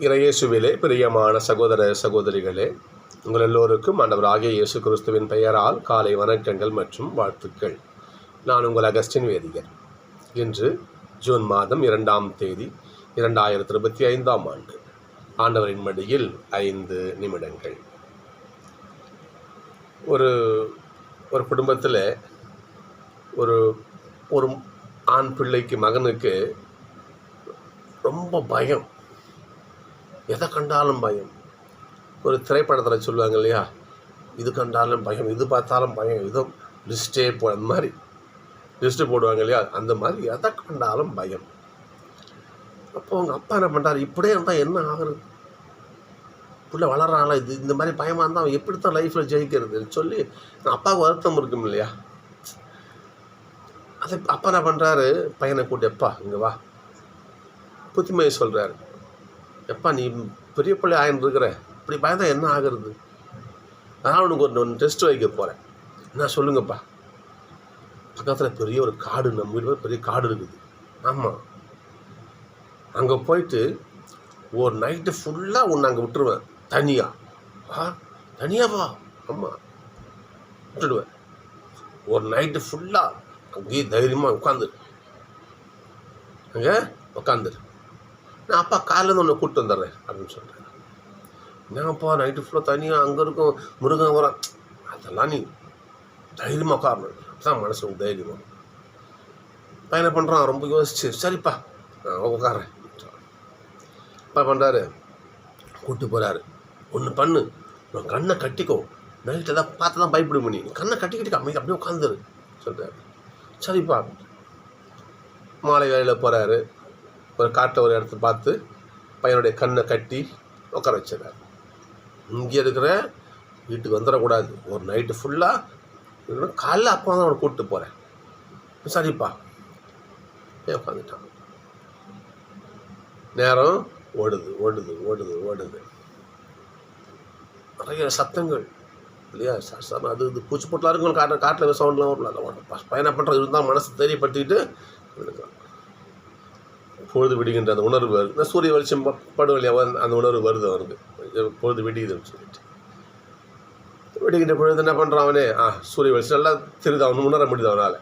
இறையேசுவிலே பிரியமான சகோதர சகோதரிகளே உங்கள் எல்லோருக்கும் ஆண்டவராகிய இயேசு கிறிஸ்துவின் பெயரால் காலை வணக்கங்கள் மற்றும் வாழ்த்துக்கள். நான் உங்கள் அகஸ்டின் வேதியர் இன்று ஜூன் மாதம் இரண்டாம் தேதி இரண்டாயிரத்தி இருபத்தி ஐந்தாம் ஆண்டு. ஆண்டவரின் மடியில் ஐந்து நிமிடங்கள். ஒரு ஒரு குடும்பத்தில் ஒரு ஒரு ஆண் பிள்ளைக்கு மகனுக்கு ரொம்ப பயம். எதை கண்டாலும் பயம். ஒரு திரைப்படத்தில் சொல்லுவாங்க இல்லையா? இது கண்டாலும் பயம் இது பார்த்தாலும் பயம் இதோ லிஸ்ட்டே போ அந்த மாதிரி. லிஸ்ட்டு போடுவாங்க இல்லையா? அந்த மாதிரி எதை கண்டாலும் பயம். அப்போ அவங்க அப்பா என்ன பண்ணுறாரு இப்படியே இருந்தால் என்ன ஆகுறது? புள்ள வளர்றாங்களா இது இந்த மாதிரி பயமாக இருந்தால் அவன் எப்படி தான் லைஃப்பில் ஜெயிக்கிறதுன்னு சொல்லி அப்பாவுக்கு வருத்தம் இருக்கும் இல்லையா? அதை அப்பா என்ன பண்ணுறாரு பையனை கூட்டி எப்பா இங்கே வா. புத்திமையை சொல்கிறாரு எப்பா நீ பெரிய பிள்ளை ஆகிட்டு இருக்கிற? இப்படி பயந்தா என்ன ஆகுறது? நான் உனக்கு ஒரு ஒன்று டெஸ்ட் வைக்க போகிறேன் என்ன சொல்லுங்கப்பா? பக்கத்தில் பெரிய ஒரு காடு நம்ம வீடு பெரிய காடு இருக்குது. ஆமாம் அங்கே போயிட்டு ஒரு நைட்டு ஃபுல்லாக ஒன்று அங்கே விட்டுருவேன். தனியாக ஆ? தனியாவா? ஆமாம் விட்டுடுவேன். ஒரு நைட்டு ஃபுல்லாக அங்கேயே தைரியமாக உட்காந்துரு. அங்கே உட்காந்துரு. நான் அப்பா காலையிலேருந்து ஒன்று கூப்பிட்டு வந்துடுறேன் அப்படின்னு சொல்கிறேன் ஏன்ப்பா நைட்டு ஃபுல்லாக தனியாக அங்கே இருக்கும் முருகன் வரான். அதெல்லாம் நீ தைரியமாக உட்காரணும் அப்பதான் மனசு தைரியமாக பையனை பண்ணுறான் ரொம்ப யோசிச்சு சரிப்பா நான் உட்காரேன் அப்பா பண்ணுறாரு கூப்பிட்டு போகிறாரு ஒன்று பண்ணு உன் கண்ணை கட்டிக்கோ. நைட்டு எதாவது பார்த்து தான் பயப்படும் நீ கண்ணை கட்டிக்கிட்டு அமைதி அப்படியே உட்காந்துரு சொல்கிறாரு சரிப்பா மாலை வேலையில் போகிறாரு ஒரு காட்டில் ஒரு இடத்த பார்த்து பையனுடைய கண்ணை கட்டி உட்கார வச்சிடறாரு. இங்கே இருக்கிற வீட்டுக்கு வந்துடக்கூடாது. ஒரு நைட்டு ஃபுல்லாக காலைல அப்பா தான் அவனை கூப்பிட்டு போகிறேன் சரிப்பா. போய் உட்காந்துட்டான் நேரம் ஓடுது ஓடுது ஓடுது ஓடுது. நிறைய சத்தங்கள். இல்லையா? ச- அது இது பூச்சி போட்டலாம் இருக்கும் காட்டில் காட்டில் சவுண்ட்லாம் வரல. அதெல்லாம் பயணம் பண்ணுறது இருந்தால் மனசு தெரியப்படுத்திக்கிட்டு பொழுது விடுகின்ற அந்த உணர்வு வருது. இந்த சூரிய வெளிச்சம் ப- படும் இல்லையா அந்த உணர்வு வருது அவனுக்கு. பொழுது பொழுது விடியுதுன்னு சொல்லிட்டு. விடுகின்ற பொழுது என்ன பண்ணுறான் அவனே? ஆ சூரிய வெளிச்சம் நல்லா தெரியுது அவன் உணர முடியுது அவனால்.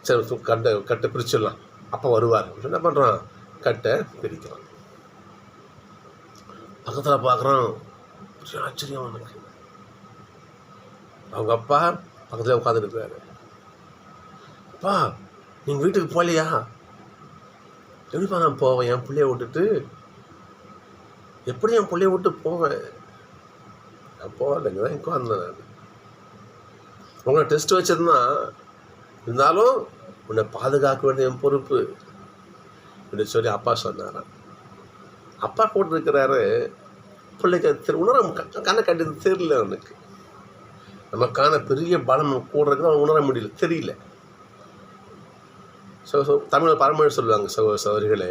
சரி கட்டை கட்டை பிரிச்சிடலாம். அப்போ வருவார். என்ன பண்ணுறான் கட்டை பிரிக்கிறான். பக்கத்தில் பார்க்குறான் ஆச்சரியம் அவனுக்கு. அவங்க அப்பா பக்கத்தில் உட்காந்துருக்கிறாரு அப்பா நீங்கள் வீட்டுக்கு போகலையா? எப்படிப்பா நான் போவேன்? என் பிள்ளைய விட்டுட்டு? எப்படி என் பிள்ளைய விட்டு போவேன்? நான் போகலைங்க தான் உட்கார்ந்தேன் நான். உங்களை டெஸ்ட் வச்சதுன்னா இருந்தாலும் உன்னை பாதுகாக்க வேண்டிய என் பொறுப்பு. அப்படின்னு சொல்லி அப்பா சொன்னாராம். அப்பா போட்டிருக்கிறாரு பிள்ளைக்கு தெரு தெரி உணர கண்ணை கட்டி தெரியல அவனுக்கு. நமக்கான பெரிய பலம் கூடுறதுக்கு அவன் உணர முடியல தெரியல. ஸோ ஸோ தமிழ் பரமொழி சொல்லுவாங்க சகோ சகோதரிகளே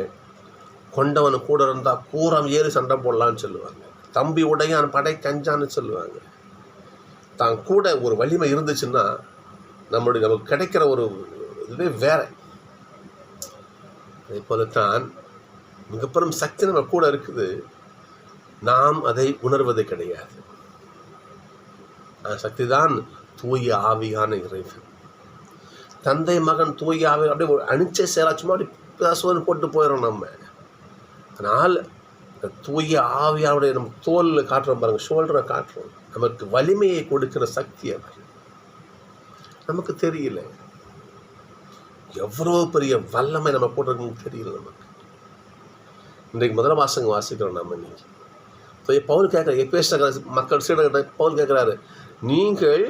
கொண்டவன் கூட இருந்தால் கூரம் ஏறி சண்டை போடலான்னு சொல்லுவாங்க. தம்பி உடையான் படை கஞ்சான்னு சொல்லுவாங்க. தான் கூட ஒரு வலிமை இருந்துச்சுன்னா நம்மளுடைய நமக்கு கிடைக்கிற ஒரு இதுவே வேற. அதே தான் மிகப்பெரும் சக்தி நம்ம கூட இருக்குது. நாம் அதை உணர்வது கிடையாது. சக்தி தான் தூய ஆவியான இறைவன். தந்தை மகன் தூய ஆவி அப்படியே ஒரு அணிச்ச சேரா சும்மா அப்படி போட்டு போயிடும் நம்ம. அதனால் தூய ஆவியாருடைய நம்ம தோலில் காட்டுறோம் பாருங்க ஷோல்டரை காட்டுறோம். நமக்கு வலிமையை கொடுக்கிற சக்தி அவர் நமக்கு தெரியல. எவ்வளோ பெரிய வல்லமை நம்ம போட்டிருக்குன்னு தெரியல நமக்கு. இன்றைக்கு முதல வாசங்க வாசிக்கிறோம் நம்ம இன்னைக்கு. இப்போ பவுல் கேட்குற எப்பேச மக்கள் சீடர்கிட்ட பவுல் கேட்குறாரு நீங்கள்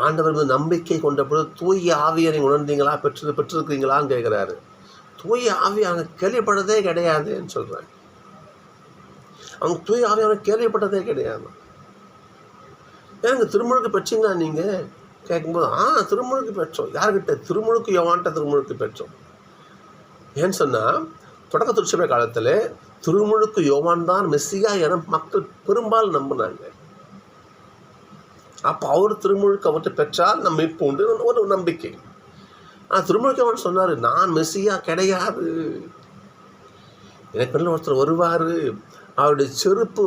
ஆண்டவர் மீது நம்பிக்கை கொண்ட பொழுது தூய ஆவியை உணர்ந்தீங்களா? பெற்று பெற்றிருக்கிறீங்களான்னு கேட்குறாரு. தூய ஆவியான அவங்க கேள்விப்பட்டதே கிடையாதுன்னு சொல்கிறாங்க அவங்க தூய ஆவியான கேள்விப்பட்டதே கிடையாது. ஏங்க திருமுழுக்கு பெற்றீங்களா நீங்கள் கேட்கும்போது ஆ திருமுழுக்கு பெற்றோம். யார்கிட்ட? திருமுழுக்கு யோவான்ட்ட திருமுழுக்கு பெற்றோம். ஏன்னு சொன்னால் தொடக்க திருச்சபை காலத்தில் திருமுழுக்கு யோவான் தான் மெஸ்ஸியா என மக்கள் பெரும்பாலும் நம்பினாங்க. அப்போ அவர் திருமுழுக்கு அவர்கிட்ட பெற்றால் நம்ம இப்போ உண்டு ஒரு நம்பிக்கை. ஆனால் திருமுழுக்கு அவர் சொன்னார் நான் மெஸ்ஸியா கிடையாது. எனக்கு ஒருத்தர் வருவார். அவருடைய செருப்பு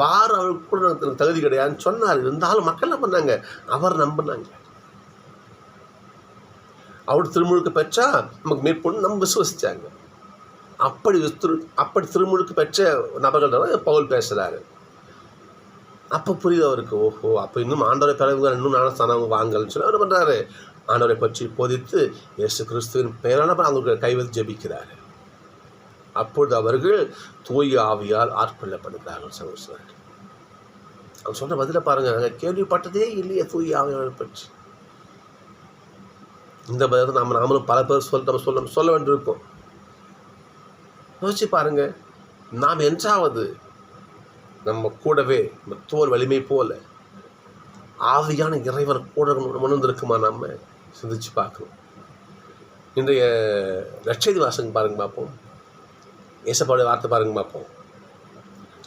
வார அவருக்கு கூட எனக்கு தகுதி கிடையாதுன்னு சொன்னார். இருந்தாலும் மக்கள் என்ன பண்ணாங்க? அவர் நம்பினாங்க. அவர் திருமுழுக்கு பெற்றா நமக்கு மேற்கொண்டு நம்ம விசுவசித்தாங்க அப்படி அப்படி திருமுழுக்கு பெற்ற நபர்கள் பவுல் பேசுகிறாரு அப்போ புரியுது அவருக்கு ஓஹோ அப்போ இன்னும் ஆண்டவரை பிறகு இன்னும் ஞானஸ்தானம் வாங்கல்னு சொல்லி அவர் பண்ணுறாரு ஆண்டவரை பற்றி போதித்து இயேசு கிறிஸ்துவின் பெயரான அவங்களுக்கு கைவல் ஜெபிக்கிறார். அப்பொழுது அவர்கள் தூய ஆவியால் ஆட்கொள்ளப்படுகிறார்கள் சகோதரர் அவர் சொன்ன பதில பாருங்க நாங்கள் கேள்விப்பட்டதே இல்லையே தூய ஆவியால் பற்றி. இந்த பதில் நாம் நாமளும் பல பேர் சொல் நம்ம சொல்ல சொல்ல வேண்டியிருக்கோம். யோசிச்சு பாருங்கள் நாம் என்றாவது நம்ம கூடவே நம்ம தோல் வலிமை போல ஆவியான இறைவர் கூட உணர்ந்திருக்குமா நம்ம சிந்திச்சு பார்க்கணும். இன்றைய லட்சதி வாசகம் பாருங்க பார்ப்போம். ஏசப்பாவுடைய வார்த்தை பாருங்க பார்ப்போம்.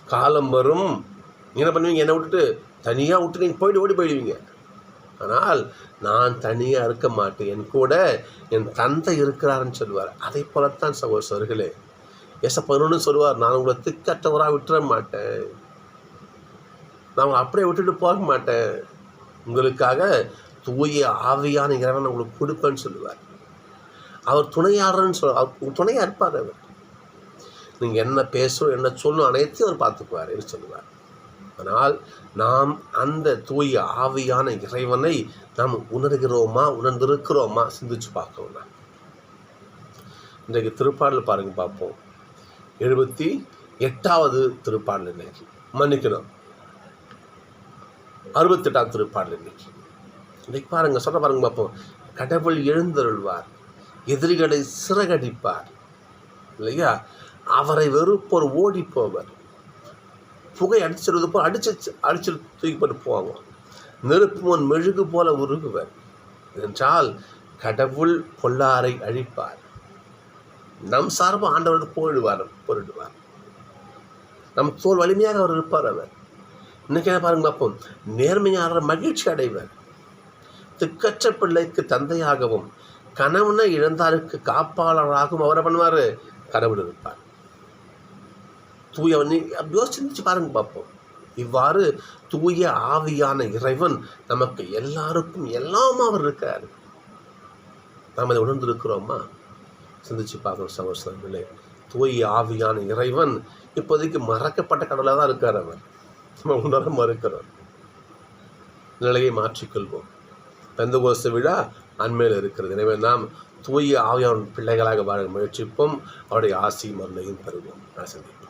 காலம் வரும் என்ன பண்ணுவீங்க? என்னை விட்டுட்டு தனியாக விட்டு நீங்கள் போயிட்டு ஓடி போயிடுவீங்க. ஆனால் நான் தனியாக இருக்க மாட்டேன். என் கூட என் தந்தை இருக்கிறாருன்னு சொல்லுவார். அதை போலத்தான் சகோதரர்களே ஏசப்பன்னு சொல்லுவார். நான் உங்களை திக்கற்றவராக விட்டுற மாட்டேன். நான் உங்களை அப்படியே விட்டுட்டு போக மாட்டேன். உங்களுக்காக தூய ஆவியான இறைவன் உங்களுக்கு கொடுப்பேன்னு சொல்லுவார். அவர் துணையாளர்னு சொல் அவர் துணையாக இருப்பார் அவர். நீங்கள் என்ன பேசணும் என்ன சொல்லும் அனைத்தையும் அவர் பார்த்துக்குவார் என்று சொல்லுவார். ஆனால் நாம் அந்த தூய ஆவியான இறைவனை நாம் உணர்கிறோமா உணர்ந்திருக்கிறோமா சிந்திச்சு பார்க்கணும்னா. இன்றைக்கு திருப்பாடல் பாருங்க பார்ப்போம். எழுபத்தி எட்டாவது திருப்பாடல் இன்னைக்கு. மன்னிக்கணும். அறுபத்தெட்டாம் திருப்பாடல் இன்னைக்கு. இன்னைக்கு பாருங்க சொல்ல பாருங்க பார்ப்போம் கடவுள் எழுந்தருள்வார் எதிரிகளை சிறகடிப்பார் இல்லையா? அவரை வெறுப்போர் ஓடி போவர் புகை அடிச்சிருவது போல் அடிச்சு அடிச்சு தூக்கி போட்டு போவாங்க. நெருப்பு முன் மெழுகு போல உருகுவர். என்றால் கடவுள் பொல்லாரை அழிப்பார். நம் சார்பு ஆண்டவர் போயிடுவார் போரிடுவார். நம் தோல் வலிமையாக அவர் இருப்பார் அவர். இன்னைக்கு பாருங்க பார்ப்போம் நேர்மையாளர் மகிழ்ச்சி அடைவர். திக்கற்ற பிள்ளைக்கு தந்தையாகவும் கணவனை இழந்தாருக்கு காப்பாளராகவும் அவரை பண்ணுவார்? கடவுள் இருப்பார். தூய யோசிச்சு பாருங்க பார்ப்போம் இவ்வாறு தூய ஆவியான இறைவன் நமக்கு எல்லாருக்கும் எல்லாமா அவர் இருக்கார். நாம் அதை உணர்ந்திருக்கிறோமா? சிந்திச்சு பார்க்கணும் சகோசரர்களே தூய ஆவியான இறைவன் இப்போதைக்கு மறக்கப்பட்ட கடவுளாக தான் இருக்கார் அவர். நம்ம உணர மறுக்கிறோம். நிலையை மாற்றிக்கொள்வோம். பெந்த கோச விழா அண்மையில் இருக்கிறது. எனவே நாம் தூய ஆவியான பிள்ளைகளாக வாழ முயற்சிப்போம். அவருடைய ஆசையும் மருந்தையும் பெறுவோம். நான் சந்திப்போம்